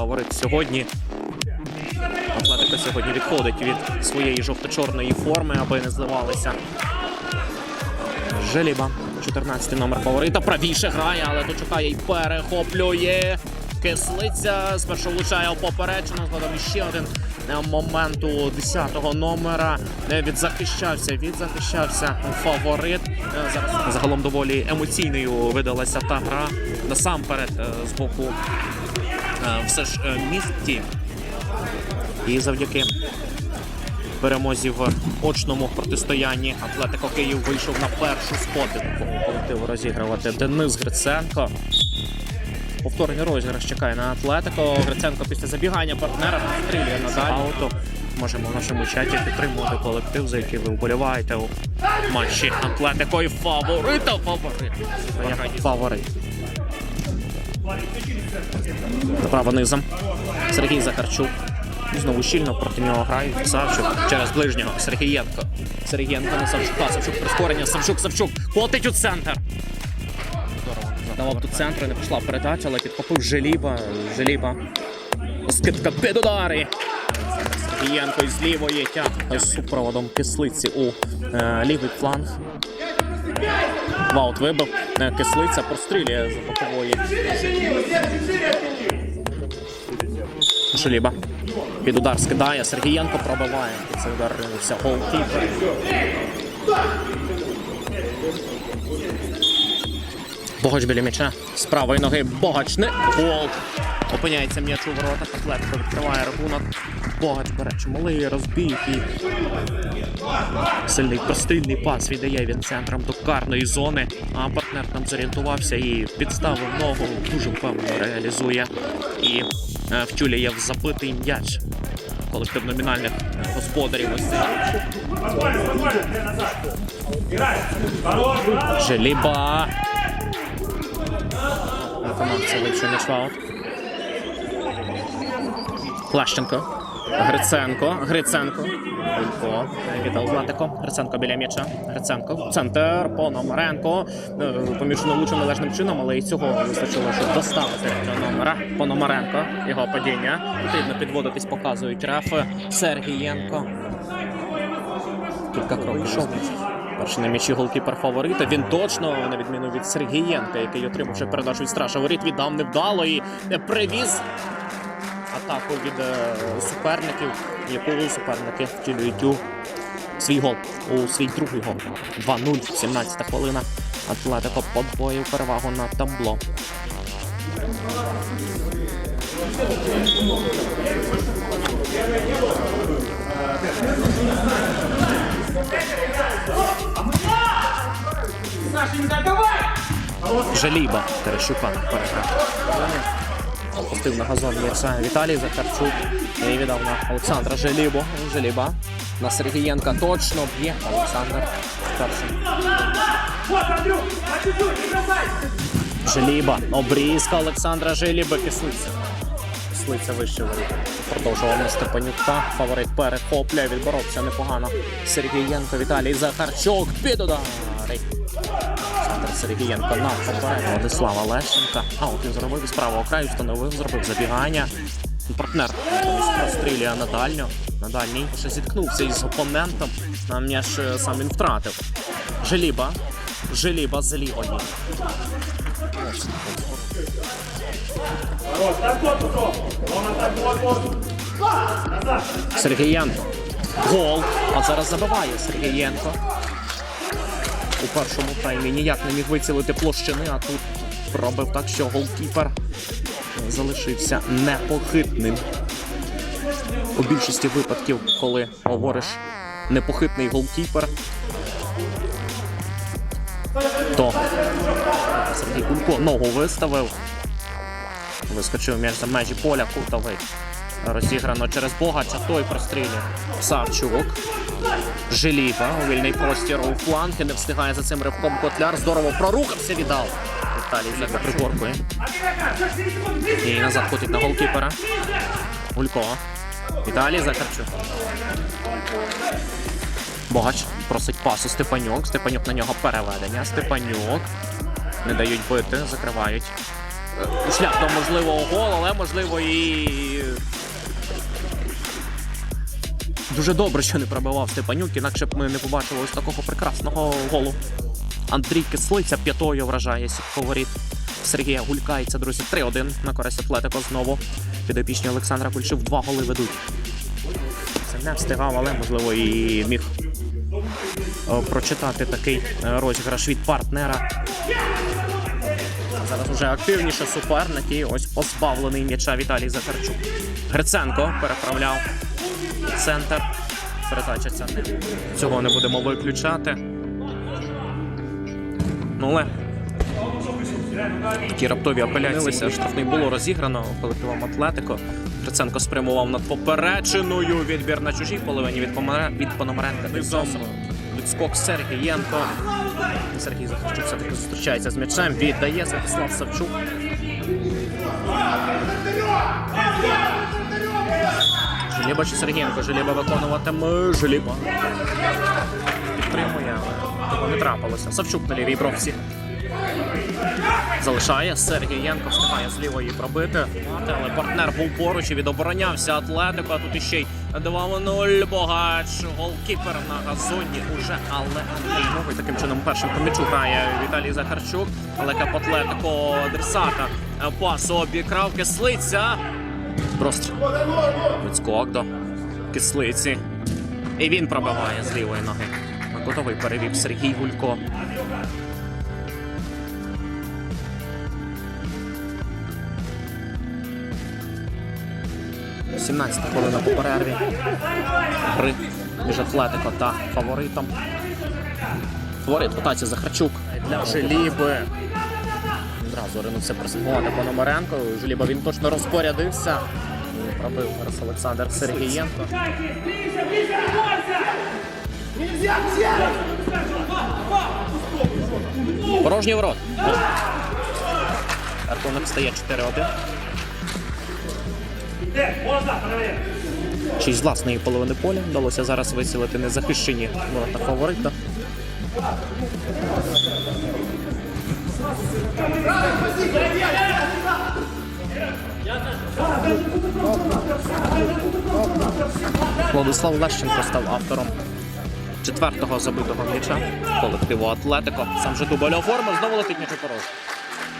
фаворит сьогодні. Атлетика сьогодні відходить від своєї жовто-чорної форми, аби не зливалися. Желіба, 14-й номер фаворита. Правіше грає, але тут чекає і перехоплює. Кислиця спершу влучає у поперечину. Згодом ще один момент у 10-го номера. Е, Відзахищався, відзахищався фаворит. Зараз загалом доволі емоційною видалася та гра. Насамперед е, з боку все ж е, місті. І завдяки перемозі в очному протистоянні Атлетико Київ вийшов на першу такого колективу розігрувати Денис Гриценко. Повторний розіграш чекає на Атлетико. Гриценко після забігання партнера стрілює надалі. Ауто. Можемо в нашому чаті підтримувати колектив, за який ви вболіваєте у матчі Атлетико і фаворита фаворит. Фаворит. Право низом. Сергій Захарчук. Знову щільно проти нього грають. Савчук через ближнього. Сергієнко. Сергієнко на Савчука. Савчук прискорення. Савчук, Савчук. Котить у центр. Давав до центру, не пішла передача, але підхопив Желіба. Желіба. Скидка під удари. Сергієнко із лівої тягне з супроводом кислиці у е, лівий фланг. Ваут вибив. Е, Кислиця прострілює з бокової. Желіба. Під удар скидає. Сергієнко пробиває. Цей удар ринувся голкіпер. Богач біля м'яча. З правої ноги Богач не гол. Опиняється м'яч у воротах. Атлетико відкриває рахунок. Богач бере чималий розбіг і сильний прострільний пас віддає він центром до карної зони. А партнер там зорієнтувався і підставив ногу. Дуже впевнено реалізує. І е, втюляє в забитий м'яч. Колектив номінальних господарів. Желіба. Виконавця вийшов м'яч в аут. Гриценко. Гриценко. Гулько. Вітал Златико. Гриценко біля м'яча. Гриценко. Центр. Пономаренко. Е, Помічено влучив належним чином, але і цього вистачило, щоб доставити до номера. Пономаренко. Його падіння. Потрібно підводитись, показують рефи. Сергієнко. Кілька кроків йшов. Перший на м'ячі голкіпер фаворита. Він точно, на відміну від Сергієнка, який отримавши передачу від Страша. Воріт віддав невдало і привіз атаку від е, суперників, яку суперники втілюють у свій гол, у свій другий гол. 2-0, 17 хвилина. Атлетико подвоїв перевагу на табло. Жаліба Терещука переграв. Опустив на газон м'яча Віталій Захарчук. І віддав на Олександра Желібу. Желіба. На Сергієнка точно б'є. Олександр першим. Желіба. Обрізка Олександра Желіба. Кислиця. Кислиця вище воріт. Продовжував на Степанюка. Фаворит перехоплює. Відборовся непогано. Сергієнко Віталій Захарчук. Під удари. Сергієнко на поперед Владислава Лещенка. Аут зробив з правого краю, встановив, зробив забігання. Партнер прострілює на дальню. На дальній ще зіткнувся із опонентом. На м'яч е, сам він втратив. Желіба. Желіба з лівої. Сергієнко. Гол. А зараз забиває Сергієнко. У першому таймі ніяк не міг вицілити площини, а тут пробив так, що голкіпер залишився непохитним. У більшості випадків, коли говориш непохитний голкіпер, то Сергій Кулько ногу виставив. Вискочив м'яч за межі поля кутовий. Розіграно через Богача, той прострілює. Савчук. Желіба у вільний простір у фланг не встигає за цим ривком Котляр. Здорово прорухався, віддав. Віталій за пригоркою. І назад котить на голкіпера. Гулько. Віталій Захарчук. Богач просить пасу Степанюк. Степанюк на нього переведення. Степанюк. Не дають бити, закривають. шлях до можливого голу, але можливо і. Дуже добре, що не пробивав Степанюк, інакше б ми не побачили ось такого прекрасного голу. Андрій Кислиця п'ятою вражає фаворит Сергія Гулькається, друзі, 3-1 на користь Атлетико знову. Підопічні Олександра Кульшив два голи ведуть. Це не встигав, але можливо і міг е, прочитати такий е, розіграш від партнера. Зараз уже активніше суперник і ось позбавлений м'яча Віталій Захарчук. Гриценко переправляв центр. Передача ця не. Цього не будемо виключати. Ну але такі раптові апеляції штрафний було розіграно колективом Атлетико. Гриценко спрямував над поперечиною. Відбір на чужій половині від, Помаре... від Пономаренка. Низом відскок Сергієнко. Сергій Захарчук все-таки зустрічається з м'ячем. Віддає Святослав Савчук. Желіба чи Сергієнко? Желіба виконуватиме Желіба. Підтримує, але того не трапилося. Савчук на лівій бровці. Залишає Сергієнко, встигає з лівої пробити. Але партнер був поруч і відоборонявся Атлетико. А тут іще й 2-0. Богач. Голкіпер на газоні уже, але Андрій таким чином першим по м'ячу грає Віталій Захарчук. Але кап Атлетико Дресака. Пас обікрав кислиця. Простріл. Відскок до кислиці. І він пробиває з лівої ноги. На кутовий перевів Сергій Гулько. 17 хвилина по перерві. Гри між Атлетико та фаворитом. Фаворит ротація Захарчук для Желіби. Одразу ринувся пресингувати Пономаренко. Желіба він точно розпорядився. Пробив зараз Олександр Сергієнко. Порожній ворот. Рахунок стає 4-1. Чи з власної половини поля вдалося зараз висілити незахищені ворота фаворита. Владислав Лещенко став автором четвертого забитого м'яча колективу Атлетико. Сам же дубль оформив, знову летить м'яч у порожню.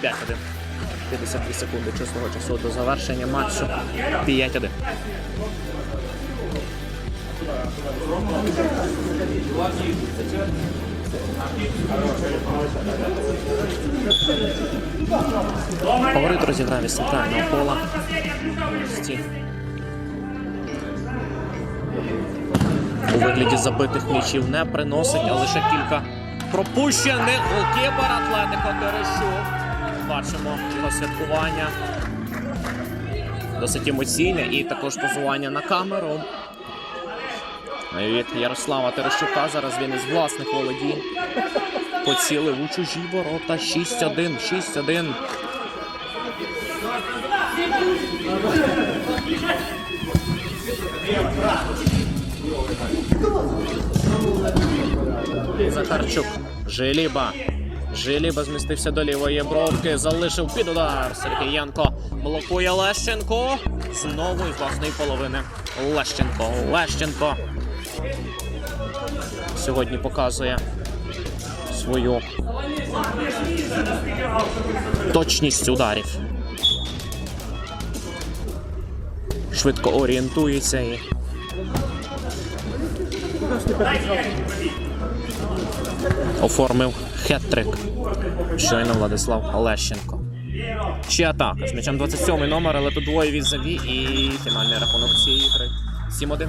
5-1. 52 секунди чистого часу до завершення матчу. 5-1. Фаворит розіграв із центрального пола. У вигляді забитих м'ячів не приносить, а лише кілька пропущених голкіпер Атлетико Терещук. Бачимо його святкування. Досить емоційне і також позування на камеру. Від Ярослава Терещука зараз він із власних володінь поцілив у чужі ворота 6-1, 6-1. Захарчук. Желіба. Желіба змістився до лівої бровки, залишив під удар. Сергієнко блокує Лещенко. Знову із власної половини. Лещенко. Лещенко. Сьогодні показує свою точність ударів. Швидко орієнтується і оформив хет-трик. Щойно Владислав Лещенко. Ще атака з м'ячем 27 номер, але тут двоє візаві і фінальний рахунок цієї гри. 7-1.